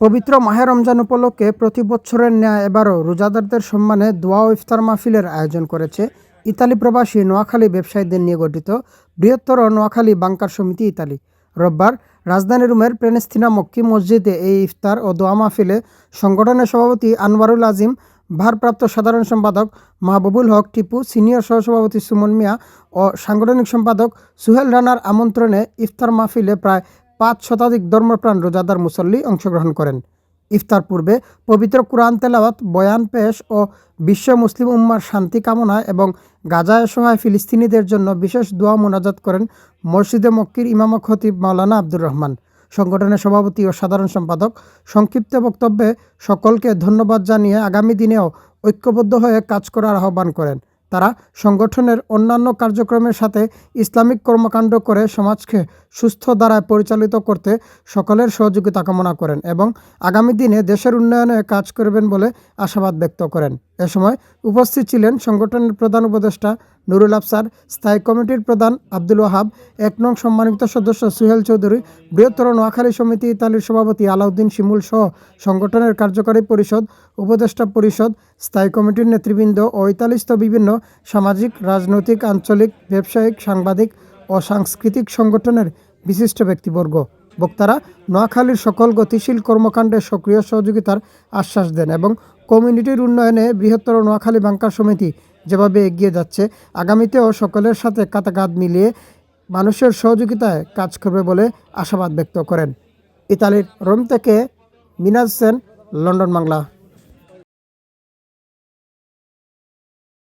পবিত্র মাহে রমজান উপলক্ষে প্রতি বছরের ন্যায় এবারও রোজাদারদের সম্মানে দোয়া ও ইফতার মাহফিলের আয়োজন করেছে ইতালি প্রবাসী নোয়াখালী ব্যবসায়ীদের নিয়ে গঠিত বৃহত্তর নোয়াখালী বাংকার সমিতি ইতালি। রোববার রাজধানী রুমের প্রেনেস্তিনা মক্কি মসজিদে এই ইফতার ও দোয়া মাহফিলে সংগঠনের সভাপতি আনোয়ারুল আজিম, ভারপ্রাপ্ত সাধারণ সম্পাদক মাহবুবুল হক টিপু, সিনিয়র সহসভাপতি সুমন মিয়া ও সাংগঠনিক সম্পাদক সুহেল রানার আমন্ত্রণে ইফতার মাহফিলে প্রায় পাঁচ শতাধিক ধর্মপ্রাণ রোজাদার মুসল্লি অংশগ্রহণ করেন। ইফতার পূর্বে পবিত্র কুরআন তেলাওয়াত, বয়ান পেশ ও বিশ্ব মুসলিম উম্মার শান্তি কামনা এবং গাজায় সহায় ফিলিস্তিনিদের জন্য বিশেষ দোয়া মোনাজাত করেন মসজিদে মক্কির ইমাম খতিব মাওলানা আব্দুর রহমান। সংগঠনের সভাপতি ও সাধারণ সম্পাদক সংক্ষিপ্ত বক্তব্যে সকলকে ধন্যবাদ জানিয়ে আগামী দিনেও ঐক্যবদ্ধ হয়ে কাজ করার আহ্বান করেন। তারা সংগঠনের অন্যান্য কার্যক্রমের সাথে ইসলামিক কর্মকাণ্ড করে সমাজকে সুস্থ দ্বারায় পরিচালিত করতে সকলের সহযোগিতা কামনা করেন এবং আগামী দিনে দেশের উন্নয়নে কাজ করবেন বলে আশাবাদ ব্যক্ত করেন। এ সময় উপস্থিত ছিলেন সংগঠনের প্রধান উপদেষ্টা নুরুল আফসার, স্থায়ী কমিটির প্রধান আব্দুল ওয়াহাব, এক নং সম্মানিত সদস্য সুহেল চৌধুরী, বৃহত্তর নোয়াখালী সমিতি ইতালির সভাপতি আলাউদ্দিন শিমুল সহ সংগঠনের কার্যকারী পরিষদ, উপদেষ্টা পরিষদ, স্থায়ী কমিটির নেতৃবৃন্দ ও ইতালিস্থ বিভিন্ন সামাজিক, রাজনৈতিক, আঞ্চলিক, ব্যবসায়িক, সাংবাদিক ও সাংস্কৃতিক সংগঠনের বিশিষ্ট ব্যক্তিবর্গ। বক্তারা নোয়াখালীর সকল গতিশীল কর্মকাণ্ডে সক্রিয় সহযোগিতার আশ্বাস দেন এবং কমিউনিটির উন্নয়নে বৃহত্তর নোয়াখালী বাংকার সমিতি যেভাবে এগিয়ে যাচ্ছে, আগামীতেও সকলের সাথে কাতাকাত মিলিয়ে মানুষের সহযোগিতায় কাজ করবে বলে আশাবাদ ব্যক্ত করেন। ইতালির রোম থেকে মিনাজ সেন, লন্ডন বাংলা।